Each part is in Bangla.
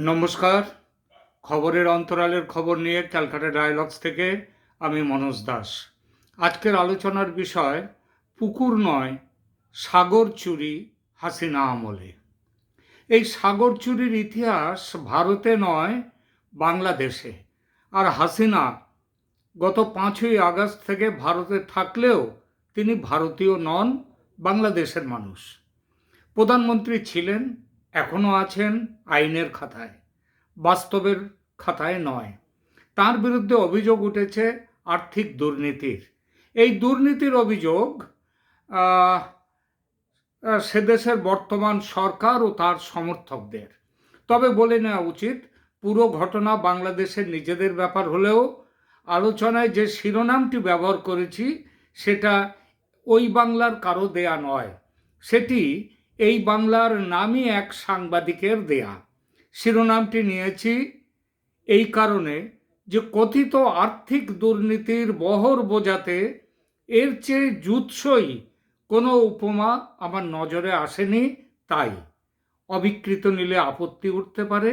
নমস্কার। খবরের অন্তরালের খবর নিয়ে ক্যালকাটা ডায়ালগস থেকে আমি মনোজ দাস। আজকের আলোচনার বিষয়, পুকুর নয়, সাগর চুরি, হাসিনা আমলে। এই সাগর চুরির ইতিহাস ভারতে নয়, বাংলাদেশে। আর হাসিনা গত পাঁচই আগস্ট থেকে ভারতে থাকলেও তিনি ভারতীয় নন, বাংলাদেশের মানুষ। প্রধানমন্ত্রী ছিলেন এখনও আছেন আইনের খাতায়, বাস্তবের খাতায় নয়। তার বিরুদ্ধে অভিযোগ উঠেছে আর্থিক দুর্নীতির। এই দুর্নীতির অভিযোগ সে দেশের বর্তমান সরকার ও তার সমর্থকদের। তবে বলে নেওয়া উচিত, পুরো ঘটনা বাংলাদেশের নিজেদের ব্যাপার হলেও, আলোচনায় যে শিরোনামটি ব্যবহার করেছি, সেটা ওই বাংলার কারও দেয়া নয়। সেটি এই বাংলার নামই এক সাংবাদিকের দেয়া। শিরোনামটি নিয়েছি, এই কারণে যে কথিত আর্থিক দুর্নীতির বহর বোঝাতে এর চেয়ে জুৎসই কোনো উপমা আমার নজরে আসেনি তাই। অবিকৃত নিলে আপত্তি উঠতে পারে।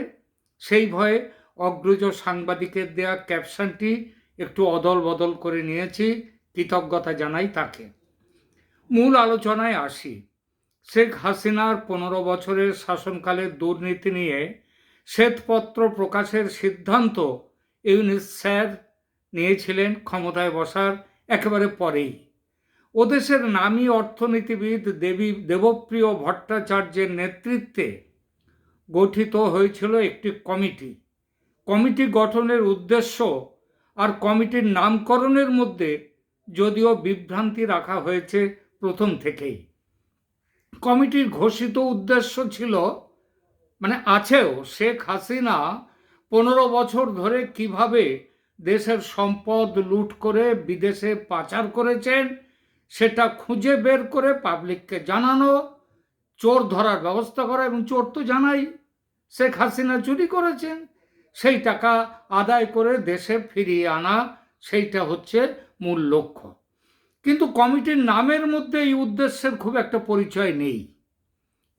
সেই ভয়ে অগ্রজ সাংবাদিকের দেয়া ক্যাপশনটি একটু অদল বদল করে নিয়েছি, কৃতজ্ঞতা জানাই তাকে। মূল আলোচনায় আসি। শেখ হাসিনার পনেরো বছরের শাসনকালের দুর্নীতি নিয়ে শ্বেতপত্র প্রকাশের সিদ্ধান্ত ইউনিস স্যার নিয়েছিলেন ক্ষমতায় বসার একেবারে পরেই। ওদেশের নামী অর্থনীতিবিদ দেবী দেবপ্রিয় ভট্টাচার্যের নেতৃত্বে গঠিত হয়েছিল একটি কমিটি। কমিটি গঠনের উদ্দেশ্য আর কমিটির নামকরণের মধ্যে যদিও বিভ্রান্তি রাখা হয়েছে প্রথম থেকেই। কমিটির ঘোষিত উদ্দেশ্য ছিল মানে আছেও, শেখ হাসিনা পনেরো বছর ধরে কীভাবে দেশের সম্পদ লুট করে বিদেশে পাচার করেছেন, সেটা খুঁজে বের করে পাবলিককে জানানো, চোর ধরার ব্যবস্থা করা এবং চোর তো জানাই, শেখ হাসিনা চুরি করেছেন, সেই টাকা আদায় করে দেশে ফিরিয়ে আনা, সেইটা হচ্ছে মূল লক্ষ্য। কিন্তু কমিটির নামের মধ্যে এই উদ্দেশ্যের খুব একটা পরিচয় নেই।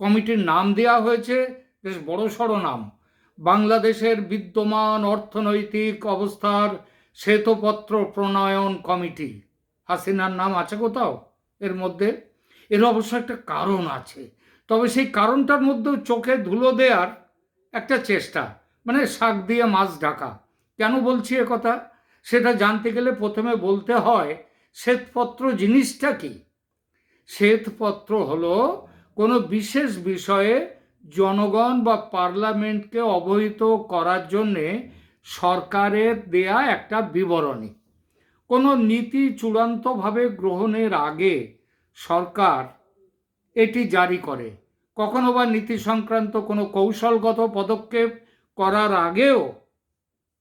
কমিটির নাম দেওয়া হয়েছে, বেশ বড় সড়ো নাম। বাংলাদেশের বিদ্যমান অর্থনৈতিক অবস্থার শ্বেতপত্র প্রণয়ন কমিটি। হাসিনার নাম আছে কোথাও এর মধ্যে? এর অবশ্য একটা কারণ আছে। তবে সেই কারণটার মধ্যেও চোখে ধুলো দেওয়ার একটা চেষ্টা মানে শাক দিয়ে মাছ ঢাকা কেন বলছি কথা? সেটা জানতে গেলে প্রথমে বলতে হয় শ্বেতপত্র জিনিসটা কি? শ্বেতপত্র হলো কোনো বিশেষ বিষয়ে জনগণ বা পার্লামেন্টকে অবহিত করার জন্যে সরকারের দেয়া একটা বিবরণী। কোনো নীতি চূড়ান্তভাবে গ্রহণের আগে সরকার এটি জারি করে। কখনো বা নীতি সংক্রান্ত কোনো কৌশলগত পদক্ষেপ করার আগেও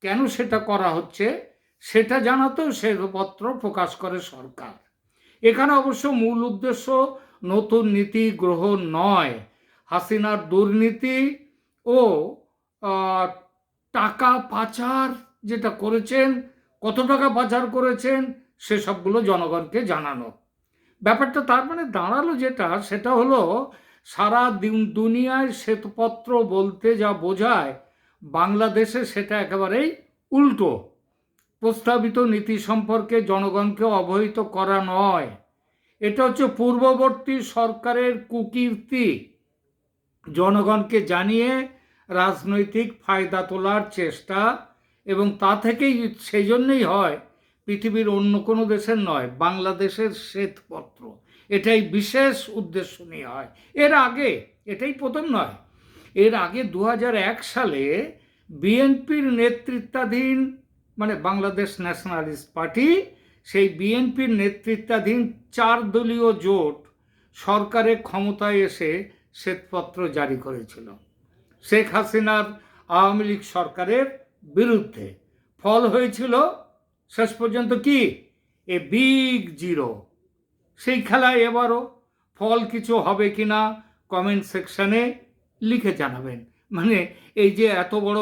কেন সেটা করা হচ্ছে? সেটা জানাতেও শ্বেতপত্র প্রকাশ করে সরকার। এখানে অবশ্য মূল উদ্দেশ্য নতুন নীতি গ্রহণ নয়। হাসিনার দুর্নীতি ও টাকা পাচার যেটা করেছেন, কত টাকা পাচার করেছেন, সেসবগুলো জনগণকে জানানো। ব্যাপারটা তার মানে দাঁড়াল যেটা, সেটা হলো সারা দিন- দুনিয়ায় শ্বেতপত্র বলতে যা বোঝায়, বাংলাদেশে সেটা একেবারেই উল্টো। প্রস্তাবিত নীতি সম্পর্কে জনগণকে অবহিত করা নয়। এটা হচ্ছে পূর্ববর্তী সরকারের কুকীর্তি। জনগণকে জানিয়ে রাজনৈতিক ফায়দা তোলার চেষ্টা এবং তা থেকেই সেই জন্যই হয় পৃথিবীর অন্য কোনো দেশের নয়, বাংলাদেশের শ্বেতপত্র। এটাই বিশেষ উদ্দেশ্য নিয়ে হয়। এর আগে, এটাই প্রথম নয়, এর আগে দু হাজার এক সালে বিএনপির নেতৃত্বাধীন মানে বাংলাদেশ ন্যাশনালিস্ট পার্টি, সেই বিএনপির নেতৃত্বাধীন চার দলীয় জোট সরকারে ক্ষমতায় এসে শ্বেতপত্র জারি করেছিল। শেখ হাসিনার আওয়ামী লীগ সরকারের বিরুদ্ধে। ফল হয়েছিল শেষ পর্যন্ত কি? A big zero. সেই খেলায় এবারও ফল কিছু হবে কি না কমেন্ট সেকশানে লিখে জানাবেন। মানে এই যে এত বড়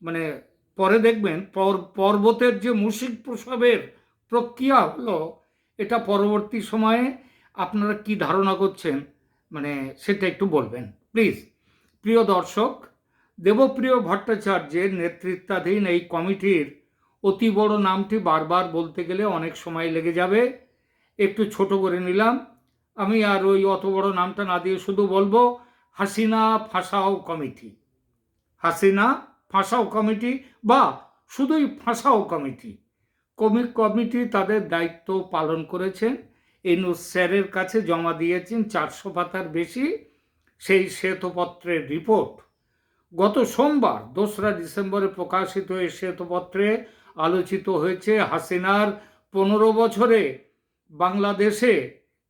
মানে পরে দেখবেন পর- পর্বতের যে মুশিক প্রসবের প্রক্রিয়া হলো, এটা পরবর্তী সময়ে আপনারা কি ধারণা করছেন? মানে সেটা একটু বলবেন প্লিজ প্রিয় দর্শক, দেবপ্রিয় ভট্টাচার্যের নেতৃত্বাধীন এই কমিটির অতি বড় নামটি বারবার বলতে গেলে অনেক সময় লেগে যাবে। একটু ছোট করে নিলাম। আমি আর ওই অত বড় নামটা না দিয়ে শুধু বলব, হাসিনা ফাঁসাও কমিটি। হাসিনা ফাঁসাও কমিটি বা শুধুই ফাঁসাও কমিটি। কমি কমিটি তাদের দায়িত্ব পালন করেছেন। এনু স্যারের কাছে জমা দিয়েছেন চারশো পাতার বেশি সেই শ্বেতপত্রের রিপোর্ট। গত সোমবার, দোসরা ডিসেম্বরে প্রকাশিত এই শ্বেতপত্রে আলোচিত হয়েছে হাসিনার পনেরো বছরে বাংলাদেশে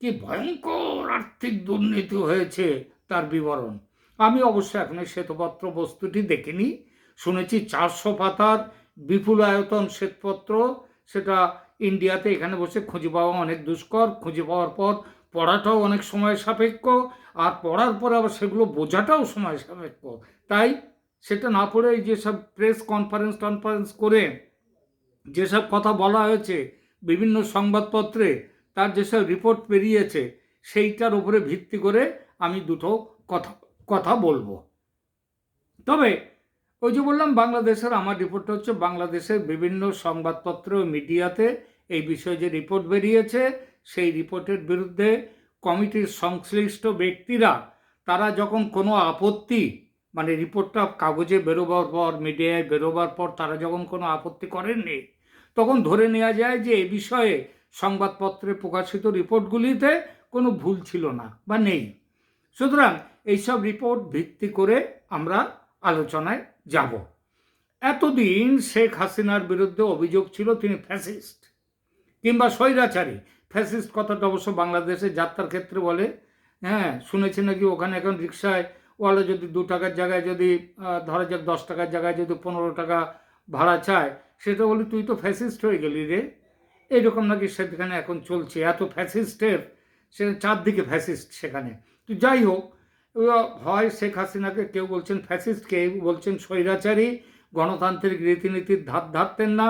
কি ভয়ঙ্কর আর্থিক দুর্নীতি হয়েছে তার বিবরণ। আমি অবশ্য এখন শ্বেতপত্র বস্তুটি দেখিনি। শুনেছি চারশো পাতার বিপুল আয়তন শ্বেতপত্র, সেটা ইন্ডিয়াতে এখানে বসে খুঁজে পাওয়া অনেক দুষ্কর, খুঁজে পাওয়ার পর পড়াটাও অনেক সময় সাপেক্ষ, আর পড়ার পরে আবার সেগুলো বোঝাটাও সময় সাপেক্ষ। তাই সেটা না পড়ে যেসব প্রেস কনফারেন্স টনফারেন্স করে যেসব কথা বলা হয়েছে, বিভিন্ন সংবাদপত্রে তার যেসব রিপোর্ট বেরিয়েছে, সেইটার উপরে ভিত্তি করে আমি দুটো কথা কথা বলব। তবে ওই যে বললাম, বাংলাদেশের, আমার রিপোর্টটা হচ্ছে বাংলাদেশের বিভিন্ন সংবাদপত্র মিডিয়াতে এই বিষয়ে যে রিপোর্ট বেরিয়েছে, সেই রিপোর্টের বিরুদ্ধে কমিটির সংশ্লিষ্ট ব্যক্তিরা, তারা যখন কোনো আপত্তি মানে রিপোর্টটা কাগজে বেরোবার পর, মিডিয়ায় বেরোবার পর, তারা যখন কোনো আপত্তি করেননি, তখন ধরে নেওয়া যায় যে এ বিষয়ে সংবাদপত্রে প্রকাশিত রিপোর্টগুলিতে কোনো ভুল ছিল না বা নেই। সুতরাং এইসব রিপোর্ট ভিত্তি করে আমরা আলোচনায় যাব। এতদিন শেখ হাসিনার বিরুদ্ধে অভিযোগ ছিল তিনি ফ্যাসিস্ট কিংবা স্বৈরাচারী। ফ্যাসিস্ট কথাটা অবশ্য বাংলাদেশে যাত্রার ক্ষেত্রে বলে। হ্যাঁ শুনেছি নাকি ওখানে এখন রিক্সায় ওয়ালে যদি দু টাকার জায়গায় যদি ধরা যাক দশ টাকার জায়গায় যদি পনেরো টাকা ভাড়া চায়, সেটা বলি তুই তো ফ্যাসিস্ট হয়ে গেলি রে। এইরকম নাকি সেখানে এখন চলছে। এত ফ্যাসিস্টের সে চারদিকে ফ্যাসিস্ট সেখানে। তো যাই হোক হয় শেখ হাসিনাকে, কেউ বলছেন ফ্যাসিস্ট কেউ বলছেন স্বৈরাচারী, গণতান্ত্রিক রীতিনীতির ধার ধারতেন না,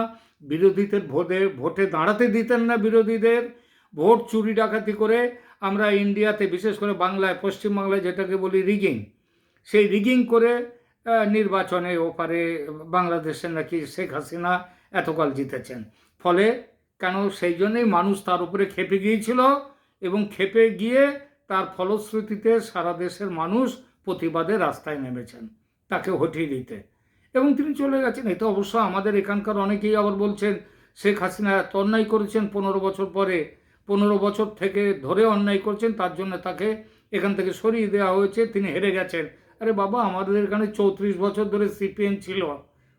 বিরোধীদের ভোটে ভোটে দাঁড়াতে দিতেন না বিরোধীদের, ভোট চুরি ডাকাতি করে আমরা ইন্ডিয়াতে, বিশেষ করে বাংলায়, পশ্চিমবাংলায় যেটাকে বলি রিগিং সেই রিগিং করে নির্বাচনে ওপারে বাংলাদেশের নাকি শেখ হাসিনা এতকাল জিতেছেন। ফলে কেন? সেই জন্যই মানুষ তার উপরে খেপে গিয়েছিল এবং খেপে গিয়ে তার ফলশ্রুতিতে সারা দেশের মানুষ প্রতিবাদে রাস্তায় নেমেছেন, তাকে হটিয়ে দিতে। এবং তিনি চলে গেছেন। এটা অবশ্য আমাদের এখানকার অনেকেই আবার বলছেন, শেখ হাসিনা এত অন্যায় করেছেন পনেরো বছর পরে। পনেরো বছর থেকে ধরে অন্যায় করছেন, তার জন্য তাকে এখান থেকে সরিয়ে দেওয়া হয়েছে। তিনি হেরে গেছেন। আরে বাবা, আমাদের এখানে চৌত্রিশ বছর ধরে সিপিএম ছিল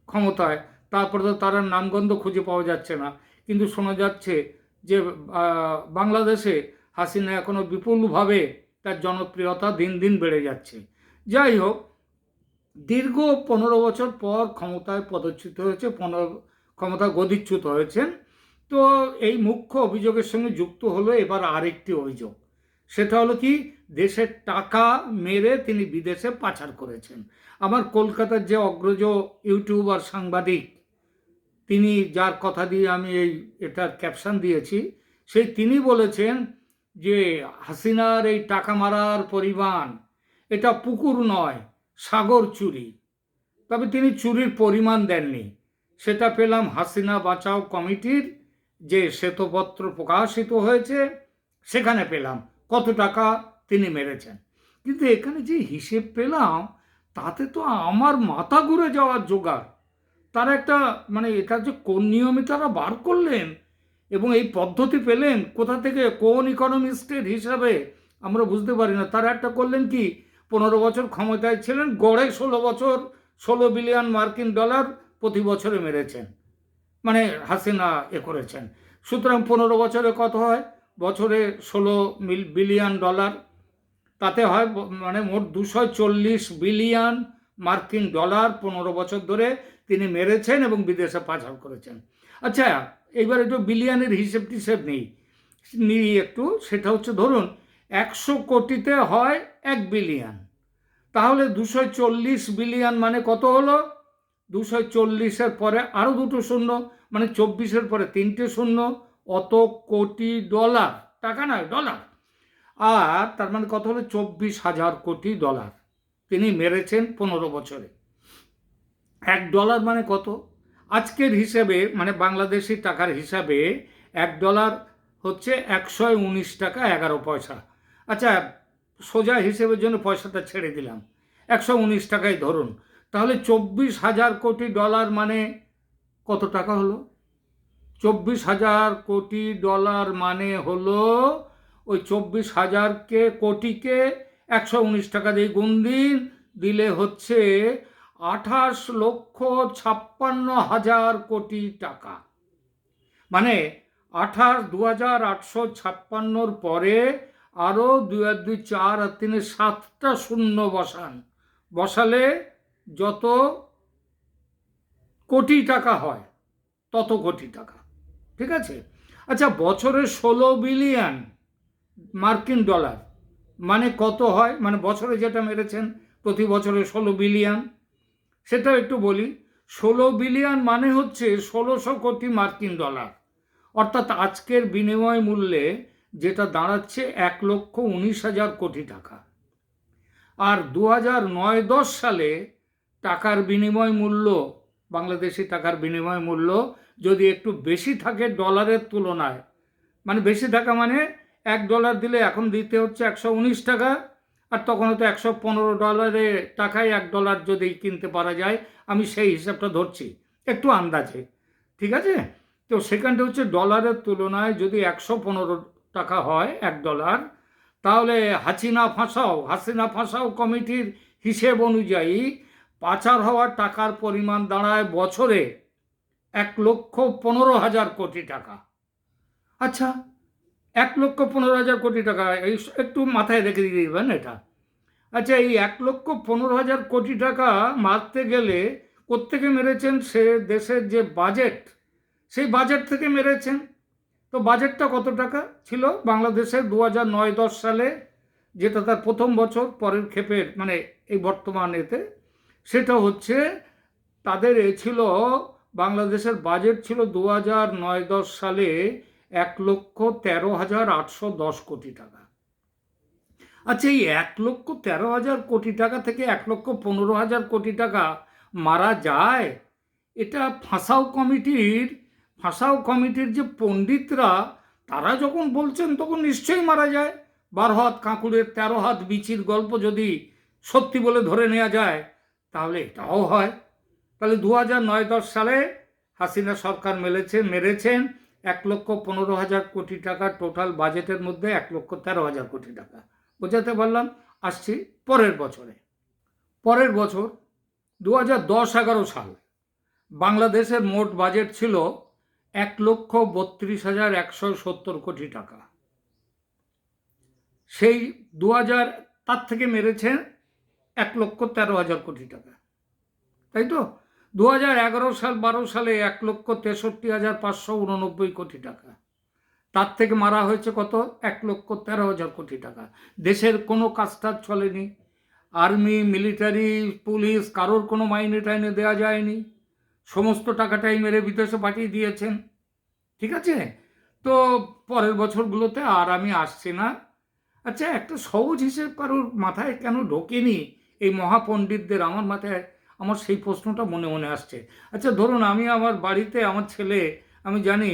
ক্ষমতায়। তারপরে তো তার নামগন্ধ খুঁজে পাওয়া যাচ্ছে না। কিন্তু শোনা যাচ্ছে যে বাংলাদেশে হাসিনা এখনও বিপুলভাবে তার জনপ্রিয়তা দিন দিন বেড়ে যাচ্ছে। যাই হোক, দীর্ঘ পনেরো বছর পর ক্ষমতায় পদচ্যুত হয়েছে, পনেরো, ক্ষমতা গদিচ্যুত হয়েছেন। তো এই মুখ্য অভিযোগের সঙ্গে যুক্ত হলো এবার আরেকটি অভিযোগ। সেটা হলো কি, দেশের টাকা মেরে তিনি বিদেশে পাচার করেছেন। আমার কলকাতার যে অগ্রজ ইউটিউবার সাংবাদিক, তিনি যার কথা দিয়ে আমি এই, এটার ক্যাপশন দিয়েছি, সেই তিনি বলেছেন যে হাসিনার এই টাকা মারার পরিমাণ, এটা পুকুর নয়, সাগর চুরি। তবে তিনি চুরির পরিমাণ দেননি। সেটা পেলাম হাসিনা বাঁচাও কমিটির যে শ্বেতপত্র প্রকাশিত হয়েছে, সেখানে পেলাম। কত টাকা তিনি মেরেছেন। কিন্তু এখানে যে হিসেব পেলাম, তাতে তো আমার মাথা ঘুরে যাওয়ার জোগাড়। তারা একটা মানে এটা যে কোন নিয়মে তারা বার করলেন এবং এই পদ্ধতি পেলেন কোথা থেকে? কোন ইকোনমিস্টের হিসাবে? আমরা বুঝতে পারি না। তারা একটা করলেন কি? পনেরো বছর ক্ষমতায় ছিলেন, গড়ে ষোলো বছর ষোলো বিলিয়ন মার্কিন ডলার প্রতি বছরে মেরেছেন। মানে হাসিনা এ করেছেন। সুতরাং পনেরো বছরে কত হয়? বছরে ষোলো বিলিয়ন ডলার। তাতে হয় মানে মোট দুশো চল্লিশ বিলিয়ন মার্কিন ডলার পনেরো বছর ধরে তিনি মেরেছেন এবং বিদেশে পাচার করেছেন। আচ্ছা এইবার একটু বিলিয়নের হিসেব টিসেব নেই। নিই একটু, সেটা হচ্ছে ধরুন, একশো কোটিতে হয় এক বিলিয়ন। তাহলে দুশো চল্লিশ বিলিয়ন মানে কত হলো? দুশো চল্লিশের পরে আরও দুটো শূন্য মানে চব্বিশের পরে তিনটে শূন্য, অত কোটি ডলার। টাকা নয়, ডলার। আর তার মানে কত হলো? চব্বিশ হাজার কোটি ডলার। তিনি মেরেছেন পনেরো বছরে। এক ডলার মানে কত? আজকের হিসেবে মানে বাংলাদেশি টাকার হিসাবে এক ডলার হচ্ছে একশো উনিশ টাকা এগারো পয়সা। আচ্ছা সোজা হিসেবের জন্য পয়সাটা ছেড়ে দিলাম। একশো উনিশ টাকায় ধরুন। তাহলে চব্বিশ হাজার কোটি ডলার মানে কত টাকা হলো? চব্বিশ হাজার কোটি ডলার মানে হলো ওই চব্বিশ হাজারকে কোটিকে একশো উনিশ টাকা দিয়ে গুণ দিন, দিলে হচ্ছে আঠাশ লক্ষ ছাপ্পান্ন হাজার কোটি টাকা। মানে আঠাশ দু হাজার আটশো ছাপ্পান্নর পরে আরও দুই আর দুই চার আর তিনে সাতটা শূন্য বসান। বসালে যত কোটি টাকা হয়, তত কোটি টাকা। ঠিক আছে? আচ্ছা বছরে ষোলো বিলিয়ন মার্কিন ডলার মানে কত হয়? মানে বছরে যেটা মেরেছেন, প্রতি বছরে ষোলো বিলিয়ন। সেটাও একটু বলি, ষোলো বিলিয়ন মানে হচ্ছে ষোলোশো কোটি মার্কিন ডলার। অর্থাৎ আজকের বিনিময় মূল্যে যেটা দাঁড়াচ্ছে এক লক্ষ উনিশ হাজার কোটি টাকা। আর দু হাজার নয় দশ সালে টাকার বিনিময় মূল্য, বাংলাদেশি টাকার বিনিময় মূল্য যদি একটু বেশি থাকে ডলারের তুলনায় মানে বেশি টাকা মানে এক ডলার দিলে এখন দিতে হচ্ছে একশো উনিশ টাকা আর তখন হয়তো একশো পনেরো ডলারে টাকায় এক ডলার যদি কিনতে পারা যায়, আমি সেই হিসাবটা ধরছি। একটু আন্দাজে, ঠিক আছে? তো সেখানটা হচ্ছে ডলারের তুলনায় যদি একশো পনেরো টাকা হয়, এক ডলার তাহলে হাসিনা ফাঁসাও হাসিনা ফাঁসাও কমিটির হিসেব অনুযায়ী পাচার হওয়ার টাকার পরিমাণ দাঁড়ায় বছরে এক লক্ষ পনেরো হাজার কোটি টাকা। আচ্ছা এক লক্ষ পনেরো হাজার কোটি টাকা, এই একটু মাথায় রেখে দিয়ে দেবেন এটা? আচ্ছা এই এক লক্ষ পনেরো হাজার কোটি টাকা মারতে গেলে কোত্থেকে মেরেছেন সে দেশের যে বাজেট? সেই বাজেট থেকে মেরেছেন। তো বাজেটটা কত টাকা ছিল? বাংলাদেশের দু হাজার নয় দশ সালে যেটা তার প্রথম বছর, পরের ক্ষেপের মানে এই বর্তমান এতে, সেটা হচ্ছে তাদের এ ছিল, বাংলাদেশের বাজেট ছিল দু হাজার নয় দশ সালে এক লক্ষ তেরো হাজার আটশো দশ কোটি টাকা। আচ্ছা এই এক লক্ষ তেরো হাজার কোটি টাকা থেকে এক লক্ষ পনেরো হাজার কোটি টাকা মারা যায়? এটা ফাঁসাও কমিটির ফাঁসাও কমিটির যে পণ্ডিতরা, তারা যখন বলছেন তখন নিশ্চয়ই মারা যায়। বারো হাত কাঁকুড়ের, তেরো হাত বিচির গল্প যদি সত্যি বলে ধরে নেওয়া যায়, তাহলে এটাও হয়। তাহলে দু হাজার নয় দশ সালে হাসিনা সরকার মেলেছে, মেরেছেন এক লক্ষ পনেরো হাজার কোটি টাকা টোটাল বাজেটের মধ্যে এক লক্ষ তেরো হাজার কোটি টাকা। বোঝাতে পারলাম? আসছি পরের বছরে। পরের বছর দু হাজার দশ এগারো সাল বাংলাদেশের মোট বাজেট ছিল এক লক্ষ বত্রিশ হাজার একশো সত্তর কোটি টাকা। সেই দু হাজার তার থেকে মেরেছে এক লক্ষ তেরো হাজার কোটি টাকা। তাই তো? দু হাজার এগারো সাল, বারো সালে এক লক্ষ তেষট্টি হাজার পাঁচশো উননব্বই কোটি টাকা। তার থেকে মারা হয়েছে কত? এক লক্ষ তেরো হাজার কোটি টাকা। দেশের কোনো কাজটাজ চলেনি। আর্মি, মিলিটারি, পুলিশ, কারোর কোনো মাইনে টাইনে দেওয়া যায়নি। সমস্ত টাকাটাই মেরে বিদেশে পাঠিয়ে দিয়েছেন। ঠিক আছে? তো পরের বছরগুলোতে আর আমি আসছি না। আচ্ছা একটা সহজ হিসেব কারোর মাথায় কেন ঢোকেনি এই মহাপণ্ডিতদের? আমার মাথায় আমার সেই প্রশ্নটা মনে মনে আসছে। আচ্ছা ধরুন আমি আমার বাড়িতে আমার ছেলে, আমি জানি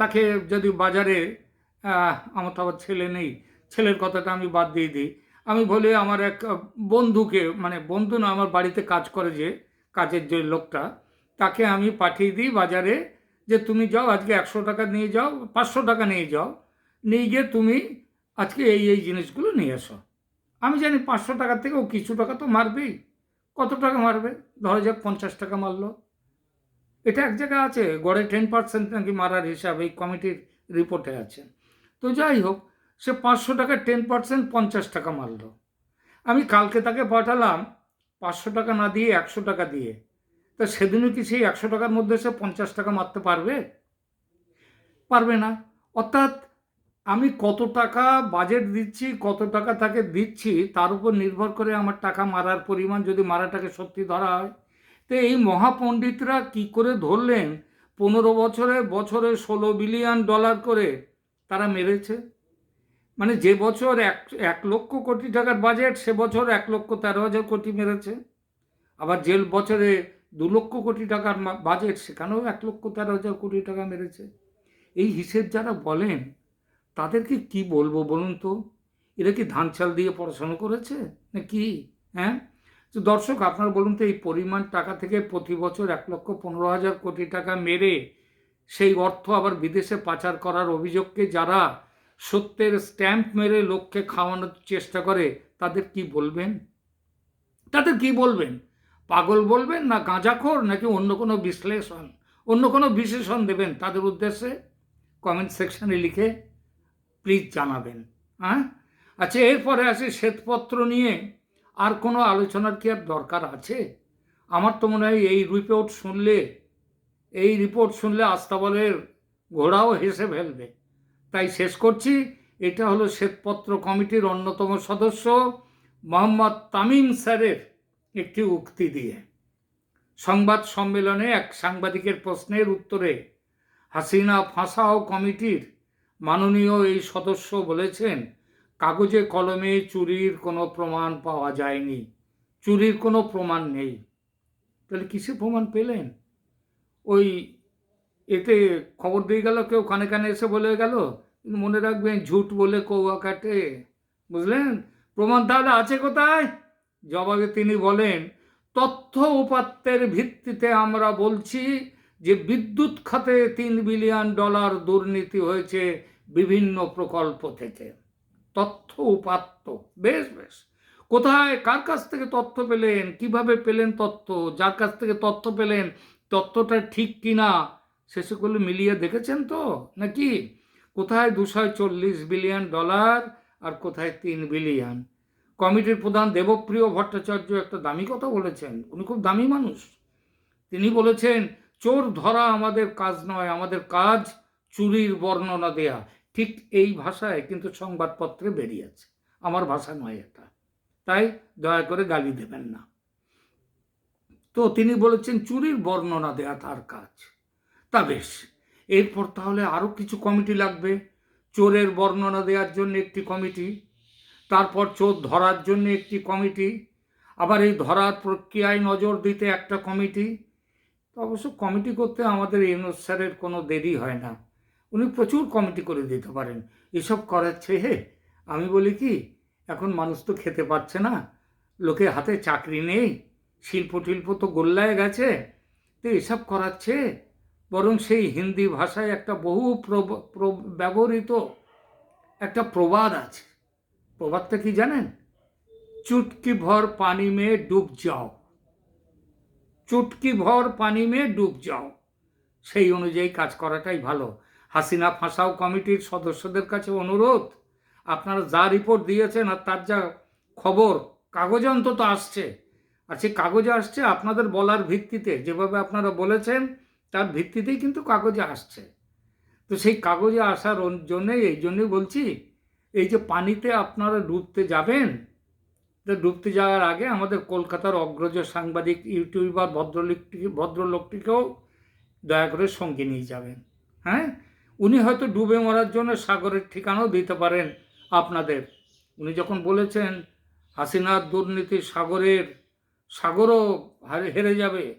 তাকে যদি বাজারে আমার তো আবার ছেলে নেই, ছেলের কথাটা আমি বাদ দিয়ে দিই। আমি বলি, আমার এক বন্ধুকে মানে বন্ধু না, আমার বাড়িতে কাজ করে যে, কাজের যে লোকটা, তাকে আমি পাঠিয়ে দিই বাজারে যে, তুমি যাও, আজকে একশো টাকা নিয়ে যাও, পাঁচশো টাকা নিয়ে যাও, নিয়ে গিয়ে তুমি আজকে এই এই জিনিসগুলো নিয়ে এসো। আমি জানি পাঁচশো টাকার থেকেও কিছু টাকা তো মারবেই। কত টাকা মারবে? ধরা যাক পঞ্চাশ টাকা মারলো। এটা এক জায়গায় আছে, গড়ে টেন পার্সেন্ট নাকি মারার হিসাব এই কমিটির রিপোর্টে আছে। তো যাই হোক, সে পাঁচশো টাকা টেন পার্সেন্ট পঞ্চাশ টাকা মারলো। আমি কালকে তাকে পাঠালাম, পাঁচশো টাকা না দিয়ে একশো টাকা দিয়ে। তা সেদিনও কি সেই একশো টাকার মধ্যে সে পঞ্চাশ টাকা মারতে পারবে? পারবে না। অর্থাৎ আমি কত টাকা বাজেট দিচ্ছি, কত টাকা তাকে দিচ্ছি, তার উপর নির্ভর করে আমার টাকা মারার পরিমাণ যদি মারাটাকে সত্যি ধরা হয়। তো এই মহাপণ্ডিতরা কি করে ধরলেন? পনেরো বছরে বছরে ষোলো বিলিয়ন ডলার করে তারা মেরেছে। মানে যে বছর এক এক লক্ষ কোটি টাকার বাজেট সে বছর এক লক্ষ তেরো হাজার কোটি মেরেছে। আবার জেল বছরে দু লক্ষ কোটি টাকার বাজেট সেখানেও এক লক্ষ তেরো হাজার কোটি টাকা মেরেছে। এই হিসেব যারা বলেন তাদেরকে কি বলব বলুন তো? এরা কি ধান চাল দিয়ে পড়াশোনা করেছে? না কি? হ্যাঁ? তো দর্শক, আপনারা বলুন তো, এই পরিমাণ টাকা থেকে প্রতি বছর এক লক্ষ পনেরো হাজার কোটি টাকা মেরে সেই অর্থ আবার বিদেশে পাচার করার অভিযোগকে যারা সত্যের স্ট্যাম্প মেরে লোককে খাওয়ানোর চেষ্টা করে, তাদের কি বলবেন? তাদের কি বলবেন? পাগল বলবেন না গাঁজাখোর নাকি অন্য কোনো বিশ্লেষণ, অন্য কোনো বিশেষণ দেবেন তাদের উদ্দেশ্যে? কমেন্ট সেকশনে লিখে প্লিজ জানাবেন হ্যাঁ? আচ্ছা এরপরে আসি শ্বেতপত্র নিয়ে আর কোনো আলোচনার কি আর দরকার আছে? আমার তো মনে হয় এই রিপোর্ট শুনলে, এই রিপোর্ট শুনলে আস্তাবলের ঘোড়াও হেসে ফেলবে। তাই শেষ করছি। এটা হলো শ্বেতপত্র কমিটির অন্যতম সদস্য মোহাম্মদ তামিম স্যারের একটি উক্তি দিয়ে। সংবাদ সম্মেলনে এক সাংবাদিকের প্রশ্নের উত্তরে হাসিনা ফাঁসাও কমিটির মাননীয় এই সদস্য বলেছেন, কাগজে কলমে চুরির কোনো প্রমাণ পাওয়া যায়নি। চুরির কোনো প্রমাণ নেই। তাহলে কিসে প্রমাণ পেলেন? ওই এতে খবর দিয়ে গেল, কেউ কানে কানে এসে বলে গেল, মনে রাখবেন ঝুট বলে কৌয়া কাটে। বুঝলেন? প্রমাণ তাহলে আছে কোথায়? জবাবে তিনি বলেন, তথ্য উপাত্তের ভিত্তিতে আমরা বলছি যে বিদ্যুৎ খাতে তিন বিলিয়ন ডলার দুর্নীতি হয়েছে বিভিন্ন প্রকল্প থেকে। তথ্য উপাত্ত। বেশ বেশ। কোথায়, কার কাছ থেকে তথ্য পেলেন? কীভাবে পেলেন তথ্য? যার কাছ থেকে তথ্য পেলেন? তথ্যটা ঠিক কিনা? করলে মিলিয়ে দেখেছেন তো? নাকি? কোথায় দুশো চল্লিশ বিলিয়ন ডলার আর কোথায় তিন বিলিয়ন? কমিটির প্রধান দেবপ্রিয় ভট্টাচার্য একটা দামি কথা বলেছেন। উনি খুব দামি মানুষ। তিনি বলেছেন চোর ধরা আমাদের কাজ নয়, আমাদের কাজ চুরির বর্ণনা দেয়া। ঠিক এই ভাষায় কিন্তু সংবাদপত্রে বেরিয়েছে। আমার ভাষা নয় এটা। তাই দয়া করে গালি দেবেন না। তো তিনি বলেছেন, চুরির বর্ণনা দেয়া তার কাজ। তা বেশ। এরপর তাহলে আরও কিছু কমিটি লাগবে। চোরের বর্ণনা দেওয়ার জন্য একটি কমিটি, তারপর চোর ধরার জন্য একটি কমিটি, আবার এই ধরার প্রক্রিয়ায় নজর দিতে একটা কমিটি তো অবশ্য কমিটি করতে আমাদের ইউনুস স্যারের কোনো দেরি হয় না। উনি প্রচুর কমিটি করে দিতে পারেন। এসব করাচ্ছে হে আমি বলি কি, এখন মানুষ তো খেতে পারছে না। লোকে হাতে চাকরি নেই শিল্প টিল্প তো গোল্লায় গেছে। তো এসব করাচ্ছে বরং সেই হিন্দি ভাষায় একটা বহু ব্যবহৃত একটা প্রবাদ আছে। প্রবাদটা কি জানেন? চুটকি ভর পানি মেয়ে ডুব যাও। চুটকি ভর পানি মে ডুব যাও। সেই অনুযায়ী কাজ করাটাই ভালো। হাসিনা ফাঁসাও কমিটির সদস্যদের কাছে অনুরোধ। আপনারা যা রিপোর্ট দিয়েছেন আর তার যা খবর, কাগজে অন্তত আসছে। আর সেই কাগজে আসছে আপনাদের বলার ভিত্তিতে। যেভাবে আপনারা বলেছেন, তার ভিত্তিতেই কিন্তু কাগজে আসছে। তো সেই কাগজে আসার জন্যেই, এই জন্যই বলছি, এই যে পানিতে আপনারা ডুবতে যাবেন ডুবতে যাওয়ার আগে আমাদের কলকাতার অগ্রজ সাংবাদিক, ইউটিউবার ভদ্রলোকটি ভদ্রলোকটিকেও দয়া করে সঙ্গে নিয়ে যাবেন। হ্যাঁ? উনি হয়তো ডুবে মরার জন্য সাগরের ঠিকানাও দিতে পারেন আপনাদের। উনি যখন বলেছেন, হাসিনার দুর্নীতি সাগরের, সাগরও হারে- যাবে।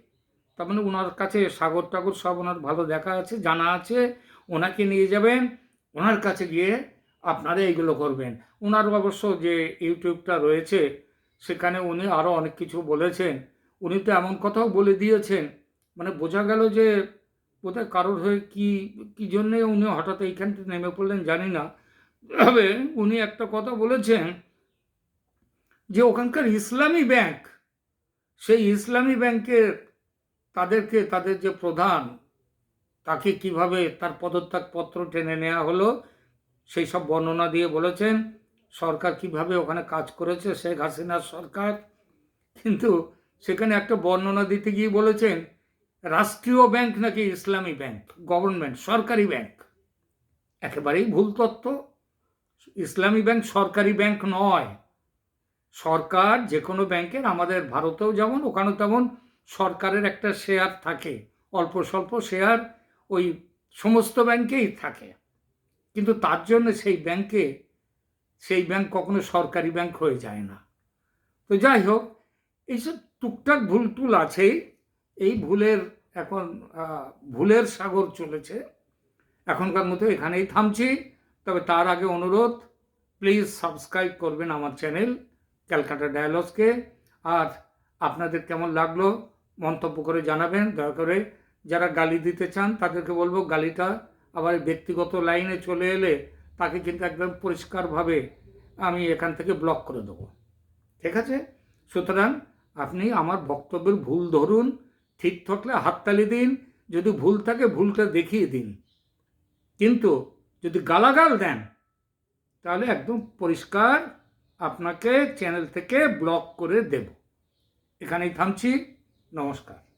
তার মানে ওনার কাছে সাগর টাগর সব ওনার ভালো দেখা আছে, জানা আছে। ওনাকে নিয়ে যাবেন, ওনার কাছে গিয়ে আপনারা এইগুলো করবেন। ওনার অবশ্য যে ইউটিউবটা রয়েছে, সেখানে উনি আরও অনেক কিছু বলেছেন। উনি তো এমন কথাও বলে দিয়েছেন। মানে বোঝা গেল যে বোধহয় কারোর হয়ে কি, কী জন্যে উনি হঠাৎ এইখানটা নেমে পড়লেন জানি না। তবে উনি একটা কথা বলেছেন যে ওখানকার ইসলামী ব্যাংক, সেই ইসলামী ব্যাংকের তাদেরকে, তাদের যে প্রধান, তাকে কীভাবে তার পদত্যাগপত্র টেনে নেওয়া হলো সেই সব বর্ণনা দিয়ে বলেছেন, সরকার কীভাবে ওখানে কাজ করেছে, শেখ হাসিনার সরকার। কিন্তু সেখানে একটা বর্ণনা দিতে গিয়ে বলেছেন, রাষ্ট্রীয় ব্যাংক নাকি ইসলামী ব্যাংক, গভর্নমেন্ট, সরকারি ব্যাংক। একেবারেই ভুল তত্ত্ব। ইসলামী ব্যাংক সরকারি ব্যাংক নয়। সরকার যে কোনো ব্যাংকের, আমাদের ভারতেও যেমন, ওখানেও তেমন সরকারের একটা শেয়ার থাকে। অল্প স্বল্প শেয়ার ওই সমস্ত ব্যাংকেই থাকে। কিন্তু তার জন্য সেই ব্যাংকে সেই ব্যাংক কখনো সরকারি ব্যাংক হয়ে যায় না। তো যাই হোক এইসব টুকটাক ভুল টুল আছেই। এই ভুলের এখন ভুলের সাগর চলেছে। এখনকার মতো এখানেই থামছি। তবে তার আগে অনুরোধ প্লিজ সাবস্ক্রাইব করবেন আমার চ্যানেল ক্যালকাটা ডায়ালগসকে আর আপনাদের কেমন লাগল, মন্তব্য করে জানাবেন। দয়া করে যারা গালি দিতে চান, তাদেরকে বলব গালিটা আবার ব্যক্তিগত লাইনে চলে এলে তাকে কিন্তু একদম পরিষ্কারভাবে আমি এখান থেকে ব্লক করে দেবো। ঠিক আছে? সুতরাং আপনি আমার বক্তব্যের ভুল ধরুন, ঠিক থাকলে হাততালি দিন, যদি ভুল থাকে ভুলটা দেখিয়ে দিন। কিন্তু যদি গালাগাল দেন, তাহলে একদম পরিষ্কার আপনাকে চ্যানেল থেকে ব্লক করে দেব। এখানেই থামছি, নমস্কার।